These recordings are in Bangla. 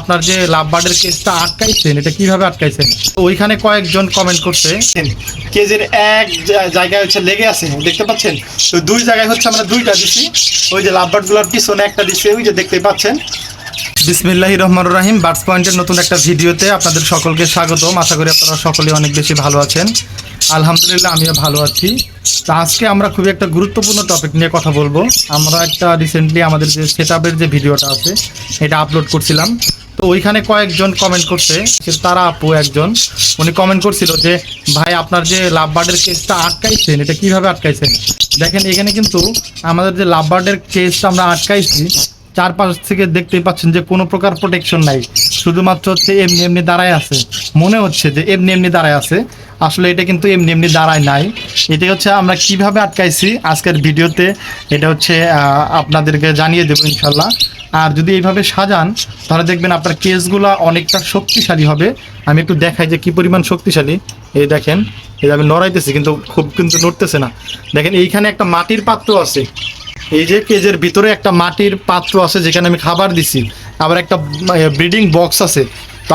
আপনার যে লাভ বার্ডের কেসটা আটকাইছেন এটা কীভাবে আটকাইছেন? ওইখানে কয়েকজন কমেন্ট করছে। কেজের এক জায়গায় হচ্ছে লেগে আছে দেখতে পাচ্ছেন? তো দুই জায়গায় হচ্ছে আমরা দুইটা দিছি। ওই যে লাভবার্ডগুলোর পিছনে একটা দিছি ওই যে দেখতে পাচ্ছেন? বিসমিল্লাহি রহমান রাহিম বার্ডস পয়েন্টের নতুন একটা ভিডিওতে আপনাদের সকলকে স্বাগতম। আশা করি আপনারা সকলে অনেক বেশি ভালো আছেন। আলহামদুলিল্লাহ আমিও ভালো আছি। তা আজকে আমরা খুবই একটা গুরুত্বপূর্ণ টপিক নিয়ে কথা বলব। আমরা একটা রিসেন্টলি আমাদের যে সেট যে ভিডিওটা আছে এটা আপলোড করছিলাম। তো ওইখানে কয়েকজন কমেন্ট করছে। তারা আপু একজন, উনি কমেন্ট করছিল যে, ভাই, আপনার যে লাভ বার্ডের কেসটা আটকাইছেন, এটা কীভাবে আটকাইছেন? দেখেন, এখানে কিন্তু আমাদের যে লাভ বার্ডের কেসটা আমরা আটকাইছি, চারপাশ থেকে দেখতেই পাচ্ছেন যে কোনো প্রকার প্রোটেকশন নাই। শুধুমাত্র হচ্ছে এমনি এমনি দাঁড়ায় আছে। মনে হচ্ছে যে এমনি এমনি দাঁড়ায় আছে। আসলে এটা কিন্তু এমনি এমনি দাঁড়ায় নাই। এটা হচ্ছে আমরা কীভাবে আটকাইছি আজকের ভিডিওতে, এটা হচ্ছে আপনাদেরকে জানিয়ে দেবো ইনশাল্লাহ আর যদি এইভাবে সাজান, তাহলে দেখবেন আপনার কেসগুলো অনেকটা শক্তিশালী হবে। আমি একটু দেখাই যে কি পরিমাণ শক্তিশালী। এই দেখেন, এই আমি নড়াইতেছি, কিন্তু খুব কিন্তু নড়তেছে না। দেখেন, এইখানে একটা মাটির পাত্র আছে। এই যে কেজের ভিতরে একটা মাটির পাত্র আছে, যেখানে আমি খাবার দিছি। আবার একটা ব্রিডিং বক্স আছে।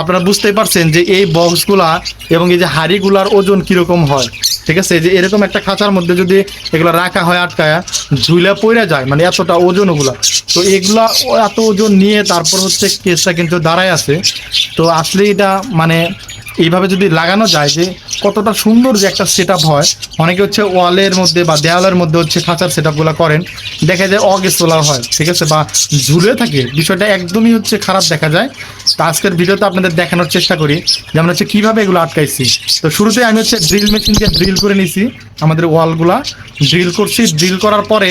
আপনারা বুঝতেই পারছেন যে এই বক্সগুলা এবং এই যে হাড়িগুলার ওজন কীরকম হয়, ঠিক আছে? যে এরকম একটা খাঁচার মধ্যে যদি এগুলো রাখা হয়, আটকায়া ঝুলে পড়ে যায় মানে এতটা ওজন ওগুলা। তো এগুলা এত ওজন নিয়ে তারপর হচ্ছে কেসটা কিন্তু দাঁড়ায় আছে। তো আসলে এটা মানে এইভাবে যদি লাগানো যায় যে কতটা সুন্দর যে একটা সেট হয়, অনেকে হচ্ছে ওয়ালের মধ্যে বা দেওয়ালের মধ্যে হচ্ছে খাঁচার সেট করেন, দেখা যায় অগেস্তোলা হয়, ঠিক আছে? বা ঝুলে থাকে, বিষয়টা একদমই হচ্ছে খারাপ দেখা যায়। তো আজকের ভিডিওতে আপনাদের দেখানোর চেষ্টা করি যেমন হচ্ছে কীভাবে এগুলো আটকাইছি। তো শুরুতে আমি হচ্ছে ড্রিল মেশিন দিয়ে ড্রিল করে নিছি আমাদের ওয়ালগুলা। ড্রিল করছি ড্রিল করার পরে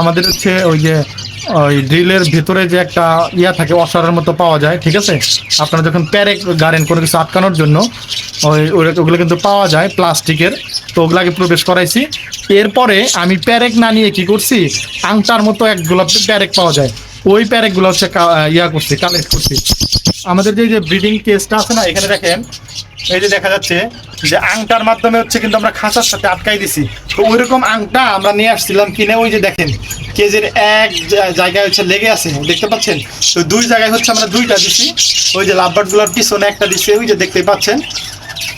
আমাদের হচ্ছে ওই যে ওই ড্রিলের ভিতরে যে একটা ইয়া থাকে, অসারের মতো পাওয়া যায়, ঠিক আছে? আপনারা যখন প্যারেক গাড়েন কোনো কিছু আটকানোর জন্য, ওই ওগুলো কিন্তু পাওয়া যায় প্লাস্টিকের। তো ওগুলাকে প্রবেশ করাইছি। এরপরে আমি প্যারেক না নিয়ে কি করছি? আংটার মতো একগুলো প্যারেক পাওয়া যায়। ওই প্যারেকগুলো হচ্ছে ইয়া করছি কালেক্ট করছি। আমাদের যে যে ব্রিডিং কেসটা আছে না, এখানে দেখেন এই যে দেখা যাচ্ছে যে আংটার মাধ্যমে হচ্ছে কিন্তু আমরা খাঁচার সাথে আটকাই দিছি। তো ওই রকম আংটা আমরা নিয়ে আসছিলাম কিনে, ওই যে দেখেন, কেজের এক জায়গায় হচ্ছে লেগে আছে, দেখতে পাচ্ছেন? তো দুই জায়গায় হচ্ছে আমরা দুইটা দিছি। ওই যে লাভবার্ডগুলার পিছনে একটা দিছি, ওই যে দেখতে পাচ্ছেন?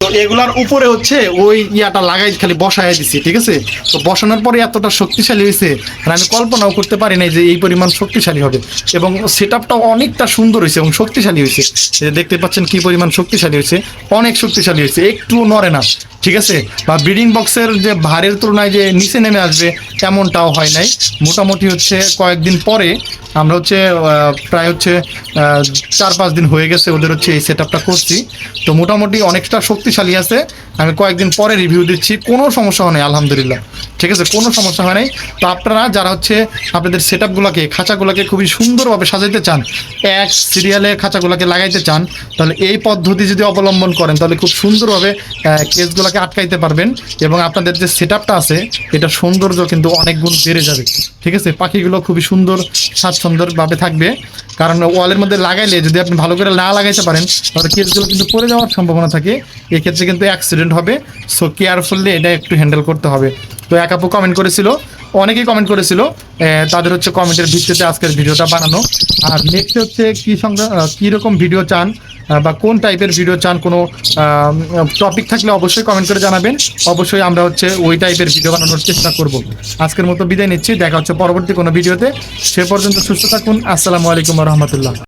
তো এগুলার উপরে হচ্ছে ওই ইয়াটা লাগাই খালি বসায় দিছি, ঠিক আছে? তো বসানোর পরে এতটা শক্তিশালী হয়েছে আমি কল্পনাও করতে পারি নাই যে এই পরিমাণ শক্তিশালী হবে। এবং সেট অনেকটা সুন্দর হয়েছে এবং শক্তিশালী হয়েছে দেখতে পাচ্ছেন কি পরিমাণ শক্তিশালী হয়েছে অনেক শক্তিশালী হয়েছে একটু নড়ে না, ঠিক আছে? বা ব্রিডিং বক্সের যে ভারের তুলনায় যে নিচে নেমে আসবে তেমনটাও হয় নাই। মোটামুটি হচ্ছে কয়েকদিন পরে আমরা হচ্ছে প্রায় হচ্ছে চার পাঁচ দিন হয়ে গেছে ওদের হচ্ছে এই সেট করছি। তো মোটামুটি অনেকটা শক্তিশালী আছে। আমি কয়েকদিন পরে রিভিউ দিচ্ছি, কোনো সমস্যা হয় নাই, আলহামদুলিল্লাহ। ঠিক আছে? কোনো সমস্যা হয় নাই। তো আপনারা যারা হচ্ছে আপনাদের সেট আপগুলোকে খাঁচাগুলোকে খুবই সুন্দরভাবে সাজাইতে চান, এক সিরিয়ালে খাঁচাগুলোকে লাগাইতে চান, তাহলে এই পদ্ধতি যদি অবলম্বন করেন, তাহলে খুব সুন্দরভাবে কেসগুলোকে আটকাইতে পারবেন এবং আপনাদের যে সেট আপটা আছে এটা সৌন্দর্য কিন্তু অনেক গুণ বেড়ে যাবে। ঠিক আছে? পাখিগুলো খুবই সুন্দর, স্বাচ্ছন্দ্যভাবে থাকবে। কারণ ওয়ালের মধ্যে লাগাইলে যদি আপনি ভালো করে না লাগাইতে পারেন, তাহলে কেসগুলো কিন্তু পড়ে যাওয়ার সম্ভাবনা থাকে। এক্ষেত্রে কিন্তু অ্যাক্সিডেন্ট হবে সো কেয়ারফুললি এটা একটু হ্যান্ডেল করতে হবে। তো এক আপু কমেন্ট করেছিল, অনেকেই কমেন্ট করেছিল তাদের হচ্ছে কমেন্টের ভিত্তিতে আজকের ভিডিওটা বানানো। আর নেক্সট হচ্ছে কি সংক্রান্ত কীরকম ভিডিও চান বা কোন টাইপের ভিডিও চান, কোনো টপিক থাকলে অবশ্যই কমেন্ট করে জানাবেন। অবশ্যই আমরা হচ্ছে ওই টাইপের ভিডিও বানানোর চেষ্টা করব। আজকের মতো বিদায় নিচ্ছি, দেখা হচ্ছে পরবর্তী কোনো ভিডিওতে সে পর্যন্ত সুস্থ থাকুন, আসসালামু আলাইকুম রহমতুল্লাহ।